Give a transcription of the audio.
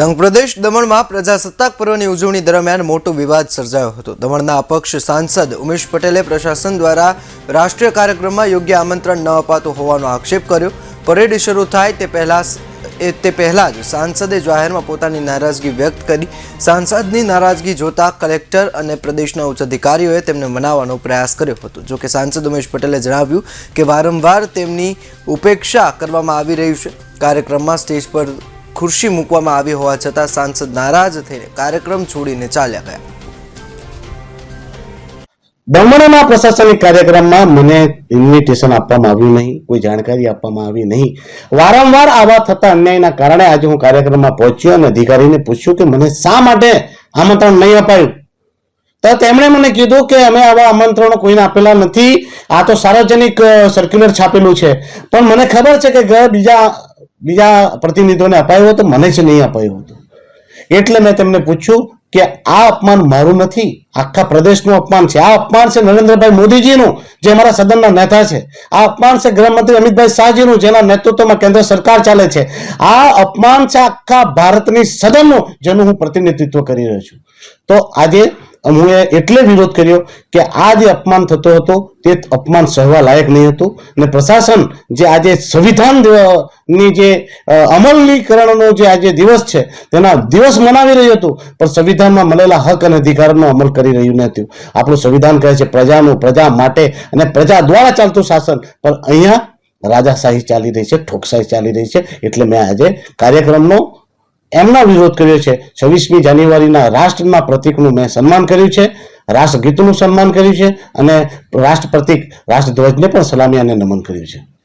સંઘ પ્રદેશ દમણમાં પ્રજાસત્તાક પર્વની ઉજવણી દરમિયાન મોટો વિવાદ સર્જાયો હતો. દમણના અપક્ષ સાંસદ ઉમેશ પટેલે પ્રશાસન દ્વારા રાષ્ટ્રીય કાર્યક્રમમાં યોગ્ય આમંત્રણ ન અપાતું હોવાનો આક્ષેપ કર્યો. પરેડ શરૂ થાય તે પહેલા તે પહેલા જ સાંસદે જાહેરમાં પોતાની નારાજગી વ્યક્ત કરી. સાંસદની નારાજગી જોતા કલેક્ટર અને પ્રદેશના ઉચ્ચ અધિકારીઓએ તેમને મનાવવાનો પ્રયાસ કર્યો હતો. જોકે સાંસદ ઉમેશ પટેલે જણાવ્યું કે વારંવાર તેમની ઉપેક્ષા કરવામાં આવી રહ્યું છે. કાર્યક્રમમાં સ્ટેજ પર ખુરશી મૂકવામાં આવી હોવા છતાં સાંસદ નારાજ થઈને કાર્યક્રમ છોડીને ચાલ્યા ગયા. દમણના પ્રશાસનિક કાર્યક્રમમાં મને ઇન્વિટેશન આપવામાં આવ્યું નહીં, કોઈ જાણકારી આપવામાં આવી નહીં. વારંવાર આવા થતા અન્યાયના કારણે આજે હું કાર્યક્રમમાં પહોંચ્યો અને અધિકારીને પૂછ્યું કે મને શા માટે આમંત્રણ નહીં અપાયું? તો તેમણે મને કીધું કે અમે આવા આમંત્રણો કોઈને આપેલા નથી. આ તો સાર્વજનિક સર્ક્યુલર છાપેલું છે. પણ મને ખબર છે કે ગયા બીજા બીજા પ્રતિનિધિઓને અપાયું હતું, મને જ નહીં અપાયું હતું. એટલે મેં તેમને પૂછ્યું કે આ અપમાન મારું નથી, આખા પ્રદેશનું અપમાન છે. આ અપમાન છે નરેન્દ્રભાઈ મોદીજીનું, જે અમારા સદનના નેતા છે. આ અપમાન છે ગૃહમંત્રી અમિતભાઈ શાહજીનું, જેના નેતૃત્વમાં કેન્દ્ર સરકાર ચાલે છે. આ અપમાન છે આખા ભારતની સદનનું, જેનું હું પ્રતિનિધિત્વ કરી રહ્યો છું. તો આજે હું એટલે વિરોધ કર્યો કે આ જે અપમાન થતો હતો, તે અપમાન સહવા લાયક નહીં હતું. અને પ્રશાસન જે આજે સંવિધાનની જે અમલીકરણનો જે આજે દિવસ છે, તેના દિવસ મનાવી રહ્યું હતું, પણ સંવિધાનમાં મળેલા હક અને અધિકારનો અમલ કરી રહ્યું નથી આપણું સંવિધાન કહે છે, પ્રજાનું પ્રજા માટે અને પ્રજા દ્વારા ચાલતું શાસન. પણ અહીંયા રાજાશાહી ચાલી રહી છે, ઠોકશાહી ચાલી રહી છે, એટલે મેં આજે કાર્યક્રમનો એમના વિરોધ કર્યો છે. છવ્વીસમી જાન્યુઆરીના રાષ્ટ્રના પ્રતિકનું મેં સન્માન કર્યું છે. રાષ્ટ્રગીતનું સન્માન કર્યું છે અને રાષ્ટ્ર પ્રતિક રાષ્ટ્રધ્વજને પણ સલામી અને નમન કર્યું છે.